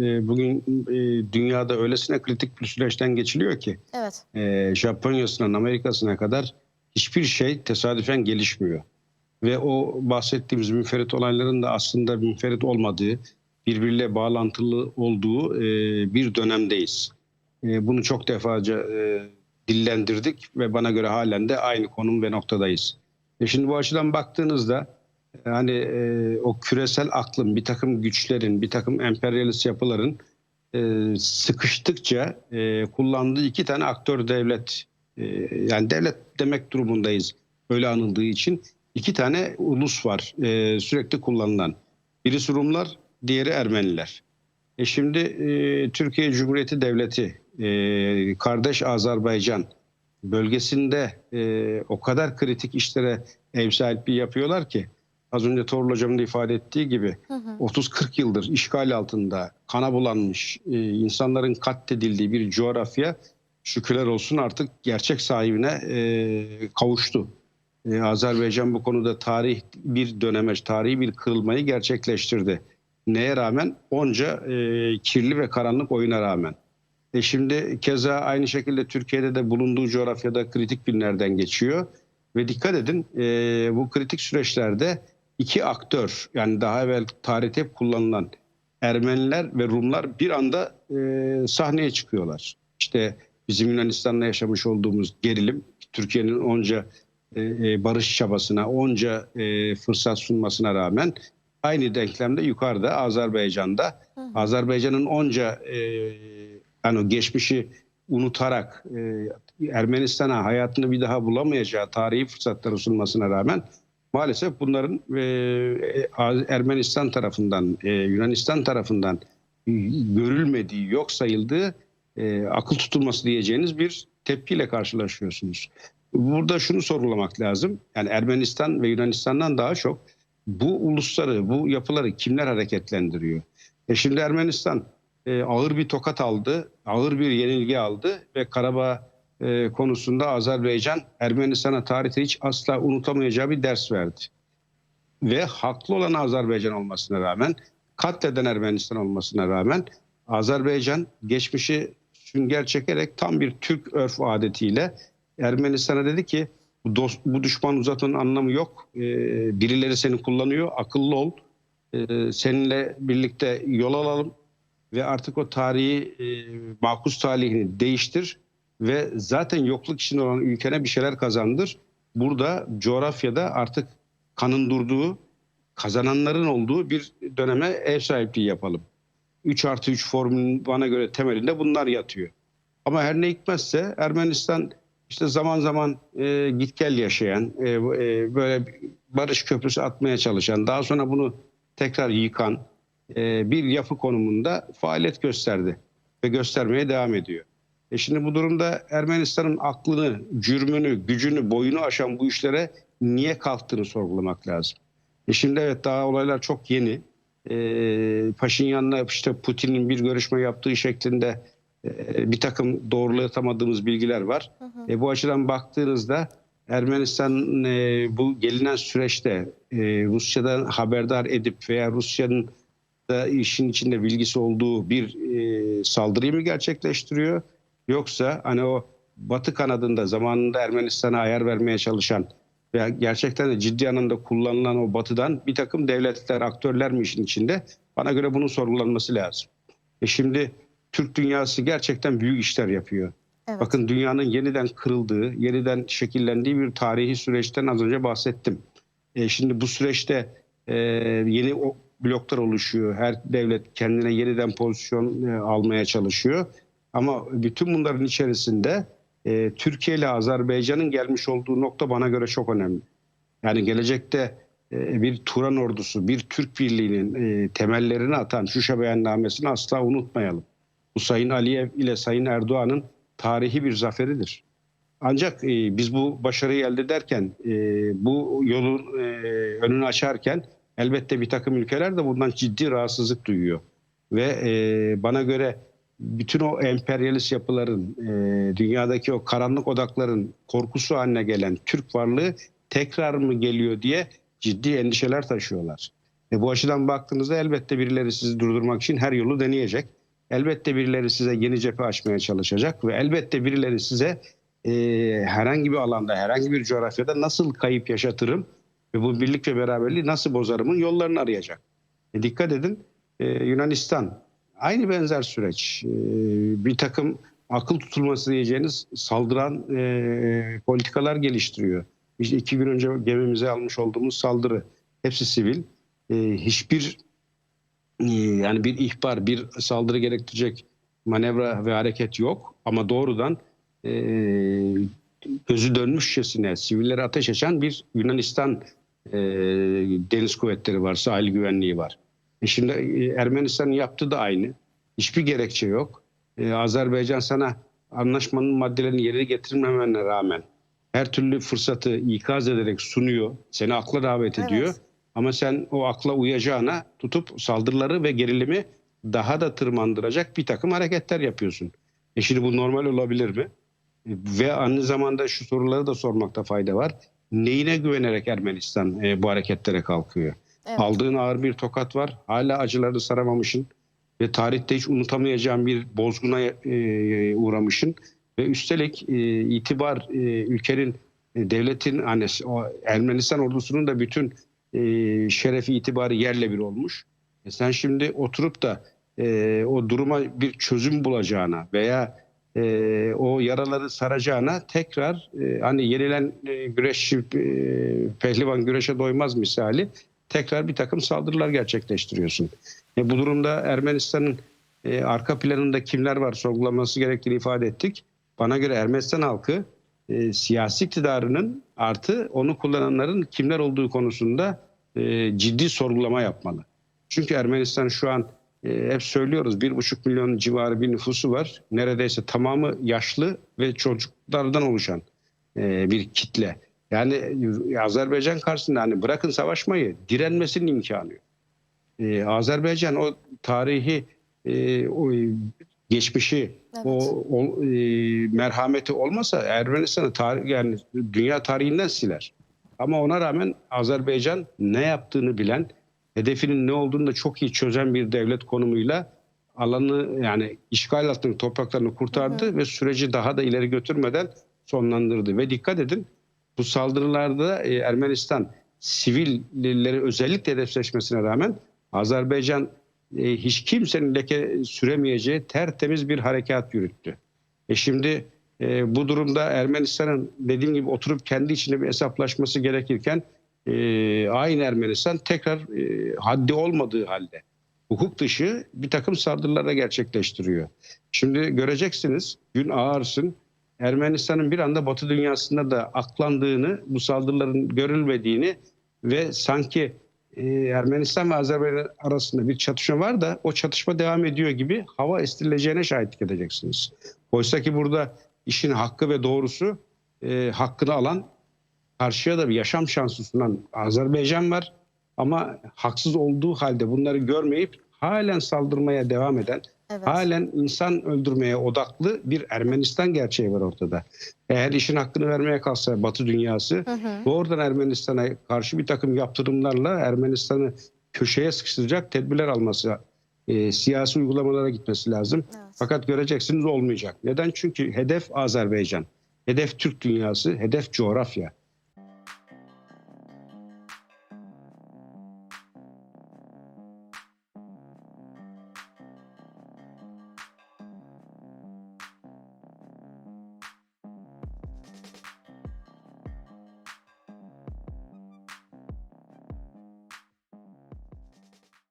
e, bugün e, dünyada öylesine kritik bir süreçten geçiliyor ki Evet. e, Japonya'sından Amerika'sına kadar hiçbir şey tesadüfen gelişmiyor. Ve o bahsettiğimiz münferit olayların da aslında münferit olmadığı, birbiriyle bağlantılı olduğu e, bir dönemdeyiz. E, bunu çok defaca e, dillendirdik ve bana göre halen de aynı konum ve noktadayız. E şimdi bu açıdan baktığınızda hani e, o küresel aklın, bir takım güçlerin, bir takım emperyalist yapıların e, sıkıştıkça e, kullandığı iki tane aktör devlet, e, yani devlet demek durumundayız öyle anıldığı için iki tane ulus var e, sürekli kullanılan. Birisi Rumlar, diğeri Ermeniler. E şimdi e, Türkiye Cumhuriyeti Devleti, e, kardeş Azerbaycan bölgesinde e, o kadar kritik işlere ev sahipliği yapıyorlar ki az önce Torul Hocam'ın da ifade ettiği gibi Hı hı. 30-40 yıldır işgal altında kana bulanmış e, insanların katledildiği bir coğrafya şükürler olsun artık gerçek sahibine e, kavuştu. E, Azerbaycan bu konuda tarih bir dönemeç, tarihi bir kırılmayı gerçekleştirdi. Neye rağmen? Onca e, kirli ve karanlık oyuna rağmen. E şimdi keza aynı şekilde Türkiye'de de bulunduğu coğrafyada kritik günlerden geçiyor. Ve dikkat edin e, bu kritik süreçlerde iki aktör yani daha evvel tarihte hep kullanılan Ermeniler ve Rumlar bir anda e, sahneye çıkıyorlar. İşte bizim Yunanistan'la yaşamış olduğumuz gerilim, Türkiye'nin onca e, e, barış çabasına, onca e, fırsat sunmasına rağmen aynı denklemde yukarıda Azerbaycan'da. Azerbaycan'ın onca e, yani geçmişi unutarak e, Ermenistan'a hayatını bir daha bulamayacağı tarihi fırsatları sunmasına rağmen maalesef bunların e, e, Ermenistan tarafından, e, Yunanistan tarafından görülmediği, yok sayıldığı e, akıl tutulması diyeceğiniz bir tepkiyle karşılaşıyorsunuz. Burada şunu sorgulamak lazım. Yani Ermenistan ve Yunanistan'dan daha çok bu ulusları, bu yapıları kimler hareketlendiriyor? E şimdi Ermenistan e, ağır bir tokat aldı, ağır bir yenilgi aldı ve Karabağ e, konusunda Azerbaycan Ermenistan'a tarihte hiç asla unutamayacağı bir ders verdi. Ve haklı olan Azerbaycan olmasına rağmen, katleden Ermenistan olmasına rağmen Azerbaycan geçmişi sünger çekerek tam bir Türk örf adetiyle Ermenistan'a dedi ki bu, dost, bu düşman uzatmanın anlamı yok. E, birileri seni kullanıyor, akıllı ol. E, seninle birlikte yol alalım ve artık o tarihi e, makus talihini değiştir ve zaten yokluk içinde olan ülkene bir şeyler kazandır. Burada coğrafyada artık kanın durduğu, kazananların olduğu bir döneme ev sahipliği yapalım. 3 artı 3 formülün bana göre temelinde bunlar yatıyor. Ama her ne hikmetse Ermenistan işte zaman zaman e, git gel yaşayan, e, e, böyle barış köprüsü atmaya çalışan, daha sonra bunu tekrar yıkan e, bir yapı konumunda faaliyet gösterdi ve göstermeye devam ediyor. E şimdi bu durumda Ermenistan'ın aklını, cürmünü, gücünü, boyunu aşan bu işlere niye kalktığını sorgulamak lazım. E şimdi evet daha olaylar çok yeni. E, Paşinyan'la işte Putin'in bir görüşme yaptığı şeklinde e, bir takım doğrulatamadığımız bilgiler var. Hı hı. E, bu açıdan baktığınızda Ermenistan e, bu gelinen süreçte e, Rusya'dan haberdar edip veya Rusya'nın da işin içinde bilgisi olduğu bir e, saldırıyı mı gerçekleştiriyor? Yoksa hani o Batı kanadında zamanında Ermenistan'a ayar vermeye çalışan veya gerçekten de ciddi anlamda kullanılan o Batı'dan bir takım devletler, aktörler mi işin içinde? Bana göre bunun sorgulanması lazım. E şimdi Türk dünyası gerçekten büyük işler yapıyor. Evet. Bakın dünyanın yeniden kırıldığı, yeniden şekillendiği bir tarihi süreçten az önce bahsettim. E, şimdi bu süreçte e, yeni o bloklar oluşuyor. Her devlet kendine yeniden pozisyon e, almaya çalışıyor. Ama bütün bunların içerisinde e, Türkiye ile Azerbaycan'ın gelmiş olduğu nokta bana göre çok önemli. Yani gelecekte e, bir Turan ordusu, bir Türk Birliği'nin e, temellerini atan Şuşa beyannamesini asla unutmayalım. Bu Sayın Aliyev ile Sayın Erdoğan'ın tarihi bir zaferidir. Ancak e, biz bu başarıyı elde ederken, e, bu yolun e, önünü açarken elbette bir takım ülkeler de bundan ciddi rahatsızlık duyuyor. Ve e, bana göre bütün o emperyalist yapıların, e, dünyadaki o karanlık odakların korkusu haline gelen Türk varlığı tekrar mı geliyor diye ciddi endişeler taşıyorlar. E, bu açıdan baktığınızda elbette birileri sizi durdurmak için her yolu deneyecek. Elbette birileri size yeni cephe açmaya çalışacak ve elbette birileri size e, herhangi bir alanda, herhangi bir coğrafyada nasıl kayıp yaşatırım ve bu birlik ve beraberliği nasıl bozarımın yollarını arayacak. E, dikkat edin e, Yunanistan aynı benzer süreç. E, bir takım akıl tutulması diyeceğiniz saldıran e, politikalar geliştiriyor. İşte iki gün önce gemimize almış olduğumuz saldırı hepsi sivil. E, hiçbir e, yani bir ihbar, bir saldırı gerektirecek manevra ve hareket yok. Ama doğrudan e, gözü dönmüşçesine sivillere ateş açan bir Yunanistan e, deniz kuvvetleri var, sahil güvenliği var. E şimdi e, Ermenistan'ın yaptığı da aynı. Hiçbir gerekçe yok. E, Azerbaycan sana anlaşmanın maddelerini yerine getirmemene rağmen her türlü fırsatı ikaz ederek sunuyor. Seni akla davet Evet. ediyor. Ama sen o akla uyacağına tutup saldırıları ve gerilimi daha da tırmandıracak bir takım hareketler yapıyorsun. E şimdi bu normal olabilir mi? E, Ve aynı zamanda şu soruları da sormakta fayda var. Neyine güvenerek Ermenistan e, bu hareketlere kalkıyor? Evet. Aldığın ağır bir tokat var. Hala acılarını saramamışsın. Ve tarihte hiç unutamayacağın bir bozguna e, uğramışsın. Ve üstelik e, itibar e, ülkenin, e, devletin, hani o Ermenistan ordusunun da bütün e, şerefi itibarı yerle bir olmuş. E sen şimdi oturup da e, o duruma bir çözüm bulacağına veya e, o yaraları saracağına tekrar e, hani yenilen e, güreşçi e, pehlivan güreşe doymaz misali tekrar bir takım saldırılar gerçekleştiriyorsun. E, bu durumda Ermenistan'ın e, arka planında kimler var sorgulaması gerektiğini ifade ettik. Bana göre Ermenistan halkı e, siyasi iktidarının artı onu kullananların kimler olduğu konusunda e, ciddi sorgulama yapmalı. Çünkü Ermenistan şu an e, hep söylüyoruz bir buçuk milyon civarı bir nüfusu var. Neredeyse tamamı yaşlı ve çocuklardan oluşan e, bir kitle. Yani e, Azerbaycan karşısında hani bırakın savaşmayı direnmesinin imkanı yok. E, Azerbaycan o tarihi e, o e, geçmişi Evet. o, o, e, merhameti olmasa Ermenistan'ı tarih yani dünya tarihinden siler. Ama ona rağmen Azerbaycan ne yaptığını bilen, hedefinin ne olduğunu da çok iyi çözen bir devlet konumuyla alanı yani işgal altındaki topraklarını kurtardı ve süreci daha da ileri götürmeden sonlandırdı. Ve dikkat edin bu saldırılarda e, Ermenistan sivilleri özellikle hedefleşmesine rağmen Azerbaycan e, hiç kimsenin leke süremeyeceği tertemiz bir harekat yürüttü. E şimdi e, bu durumda Ermenistan'ın dediğim gibi oturup kendi içinde bir hesaplaşması gerekirken e, aynı Ermenistan tekrar haddi olmadığı halde hukuk dışı bir takım saldırılara gerçekleştiriyor. Şimdi göreceksiniz gün ağırsın Ermenistan'ın bir anda Batı dünyasında da aklandığını, bu saldırıların görülmediğini ve sanki e, Ermenistan ve Azerbaycan arasında bir çatışma var da o çatışma devam ediyor gibi hava estirileceğine şahitlik edeceksiniz. Oysa ki burada işin hakkı ve doğrusu e, hakkını alan karşıya da bir yaşam şansı sunan Azerbaycan var. Ama haksız olduğu halde bunları görmeyip halen saldırmaya devam eden, Evet. halen insan öldürmeye odaklı bir Ermenistan gerçeği var ortada. Eğer işin hakkını vermeye kalksa Batı dünyası Hı hı. doğrudan Ermenistan'a karşı bir takım yaptırımlarla Ermenistan'ı köşeye sıkıştıracak tedbirler alması, e, siyasi uygulamalara gitmesi lazım. Evet. Fakat göreceksiniz olmayacak. Neden? Çünkü hedef Azerbaycan, hedef Türk dünyası, hedef coğrafya.